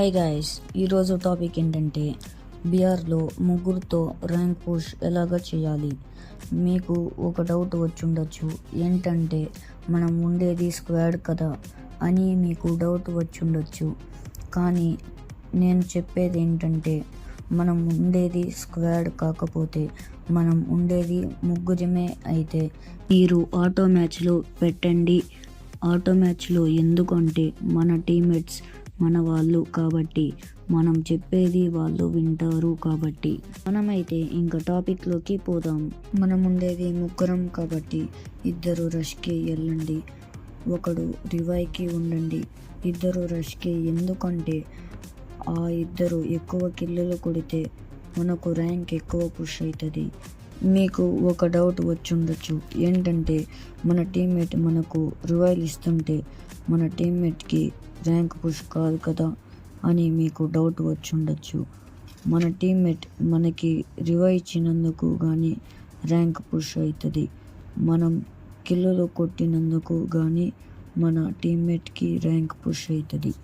Hi guys ఈరోజు topic ఏంటంటే బీఆర్లో ముగ్గురుతో rank push ఎలాగ చేయాలి? మీకు ఒక డౌట్ వచ్చుండొచ్చు. ఏంటంటే మనం ఉండేది స్క్వాడ్ కదా అని మీకు డౌట్ వచ్చుండొచ్చు. కానీ నేను చెప్పేది ఏంటంటే మనం ఉండేది స్క్వాడ్ కాకపోతే మనం ఉండేది ముగ్గురమే అయితే మీరు ఆటో మ్యాచ్లో పెట్టండి. ఆటో మ్యాచ్లో ఎందుకంటే మన టీమ్మేట్స్ మన వాళ్ళు కాబట్టి మనం చెప్పేది వాళ్ళు వింటారు కాబట్టి. మనమైతే ఇంకా టాపిక్లోకి పోదాం. మనం ఉండేది ముగ్గురం కాబట్టి ఇద్దరు రష్కి వెళ్ళండి ఒకడు రివైకి ఉండండి. ఇద్దరు రష్కి ఎందుకంటే ఆ ఇద్దరు ఎక్కువ కిల్లులు కొడితే మనకు ర్యాంక్ ఎక్కువ పుష్ అవుతుంది మీకు ఒక డౌట్ వచ్చుండొచ్చు. ఏంటంటే మన టీమ్మేట్ మనకు రివైల్ ఇస్తుంటే మన టీమ్మేట్కి ర్యాంక్ పుష్ కాదు కదా అని మీకు డౌట్ వచ్చుండొచ్చు. మన టీమ్మేట్ మనకి రివై ఇచ్చినందుకు కానీ ర్యాంక్ పుష్ అవుతుంది మనం కిల్లులు కొట్టినందుకు కానీ మన టీమ్మేట్కి ర్యాంక్ పుష్ అవుతుంది